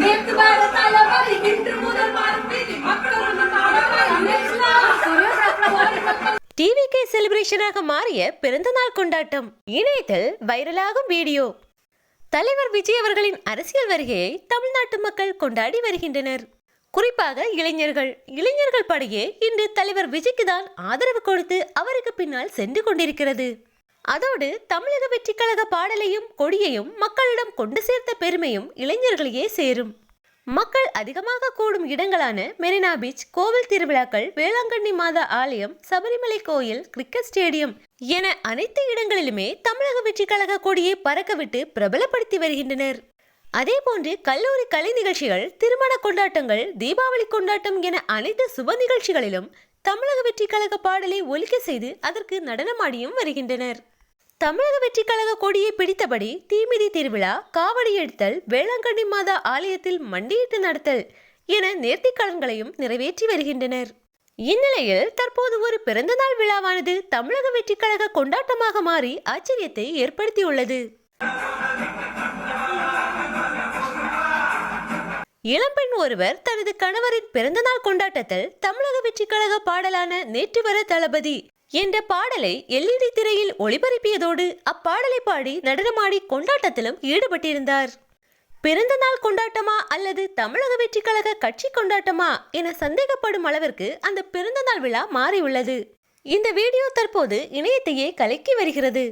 நேற்று வர தளபதி இன்று முதல் டிவிகே செலிப்ரேஷனாக மாறிய பிறந்தநாள் கொண்டாட்டம். இணையத்தில் வைரலாகும் வீடியோ. தலைவர் விஜய் அவர்களின் அரசியல் வருகையை தமிழ்நாட்டு மக்கள் கொண்டாடி வருகின்றனர். குறிப்பாக இளைஞர்கள். இளைஞர்கள் படையே இன்று தலைவர் விஜய்க்கு தான் ஆதரவு கொடுத்து அவருக்கு பின்னால் சென்று கொண்டிருக்கிறது. அதோடு தமிழக வெற்றி கழக பாடலையும் கொடியையும் மக்களிடம் கொண்டு சேர்த்த பெருமையும் இளைஞர்களையே சேரும். மக்கள் அதிகமாக கூடும் இடங்களான மெரினா பீச் கோவில் திருவிழாக்கள் வேளாங்கண்ணி மாதா ஆலயம் சபரிமலை கோயில் கிரிக்கெட் ஸ்டேடியம் என அனைத்து இடங்களிலுமே தமிழக வெற்றி கழக கொடியை பறக்கவிட்டு பிரபலப்படுத்தி வருகின்றனர். அதேபோன்று கல்லூரி கலை நிகழ்ச்சிகள் திருமண கொண்டாட்டங்கள் தீபாவளி கொண்டாட்டம் என அனைத்து சுப நிகழ்ச்சிகளிலும் தமிழக வெற்றி கழக பாடலை ஒலிக்க செய்து அதற்கு நடனமாடியும் வருகின்றனர். தமிழக வெற்றி கழக கொடியை பிடித்தபடி தீமிதி திருவிழா காவடி எடுத்தல் வேளாங்கண்ணி மாதா ஆலயத்தில் மண்டியிட்டு நடத்தல் என நேர்த்திக்கடன்களையும் நிறைவேற்றி வருகின்றனர். இந்நிலையில் தற்போது ஒரு பிறந்தநாள் விழாவானது தமிழக வெற்றி கழக கொண்டாட்டமாக மாறி ஆச்சரியத்தை ஏற்படுத்தியுள்ளது. இளம்பெண் ஒருவர் தனது கணவரின் பிறந்தநாள் கொண்டாட்டத்தில் தமிழக வெற்றி கழக பாடலான நேற்று வர தளபதி என்ற பாடலை எல்இடி திரையில் ஒளிபரப்பியதோடு அப்பாடலை பாடி நடனமாடி கொண்டாட்டத்திலும் ஈடுபட்டிருந்தார். பிறந்த நாள் கொண்டாட்டமா அல்லது தமிழக வெற்றி கழக கட்சி கொண்டாட்டமா என சந்தேகப்படும் அளவிற்கு அந்த பிறந்த நாள் விழா மாறியுள்ளது. இந்த வீடியோ தற்போது இணையத்தையே கலக்கி வருகிறது.